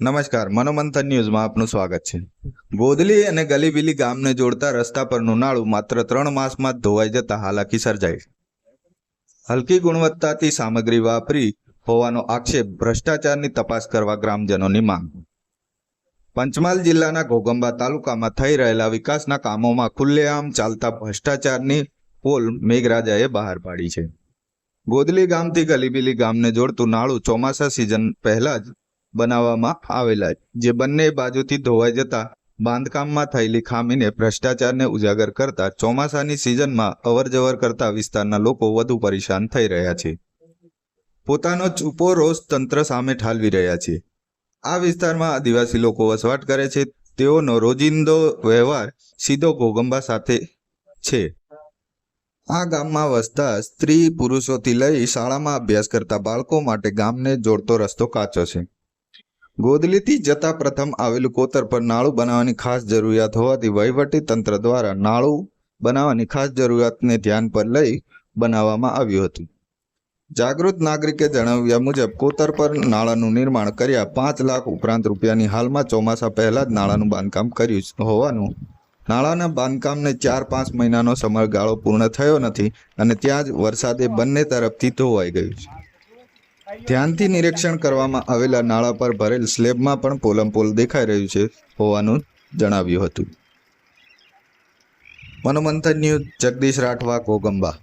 નમસ્કાર, મનોમંથન ન્યૂઝમાં આપનું સ્વાગત છે. ગોદલી અને ગલીબીલી ગામને જોડતા રસ્તા પરનું નાળું માત્ર ત્રણ માસમાં ધોવાઈ જતા હાલાકી સર્જાઈ હલકી ગુણવત્તાથી સામગ્રી વાપરી હોવાનો આક્ષેપ ભ્રષ્ટાચારની તપાસ કરવા ગ્રામજનોની માંગ. પંચમહાલ જિલ્લાના ઘોગંબા તાલુકામાં થઈ રહેલા વિકાસના કામોમાં ખુલ્લેઆમ ચાલતા ભ્રષ્ટાચારની પોલ મેઘરાજાએ બહાર પાડી છે. ગોદલી ગામથી ગલીબીલી ગામને જોડતું નાળું ચોમાસા સિઝન પહેલા જ બનાવવામાં આવેલા જે બંને બાજુથી ધોવાઈ જતા બાંધકામમાં થયેલી ખામીને ભ્રષ્ટાચારને ઉજાગર કરતા ચોમાસાની સિઝનમાં અવરજવર કરતા વિસ્તારના લોકો વધુ પરેશાન થઈ રહ્યા છે. પોતાનો ચૂપો રોષ તંત્ર સામે ઠાલવી રહ્યા છે. આ વિસ્તારમાં આદિવાસી લોકો વસવાટ કરે છે. તેઓનો રોજિંદો વ્યવહાર સીધો ઘોગંબા સાથે છે. આ ગામમાં વસતા સ્ત્રી પુરુષોથી લઈ શાળામાં અભ્યાસ કરતા બાળકો માટે ગામને જોડતો રસ્તો કાચો છે. ગોદલીથી જતા પ્રથમ આવેલું કોતર પર નાળું બનાવવાની ખાસ જરૂરિયાત હોવાથી વહીવટી તંત્ર દ્વારા નાળું બનાવવાની ખાસ જરૂરિયાતને ધ્યાન પર લઈ બનાવવામાં આવ્યું હતું. જાગૃત નાગરિકે જણાવ્યા મુજબ, કોતર પર નાળાનું નિર્માણ કર્યા પાંચ લાખ ઉપરાંત રૂપિયાની હાલમાં ચોમાસા પહેલાં જ નાળાનું બાંધકામ કર્યું હોવાનું, નાળાના બાંધકામને ચાર પાંચ મહિનાનો સમયગાળો પૂર્ણ થયો નથી અને ત્યાં જ વરસાદે બંને તરફથી ધોવાઈ ગયું છે. ધ્યાનથી નિરીક્ષણ કરવામાં આવેલા નાળા પર ભરેલ સ્લેબમાં પણ પોલમપોલ દેખાઈ રહ્યું છે હોવાનું જણાવ્યું હતું. મનોમંથન ન્યૂઝ જગદીશ રાઠવા, કોગંબા.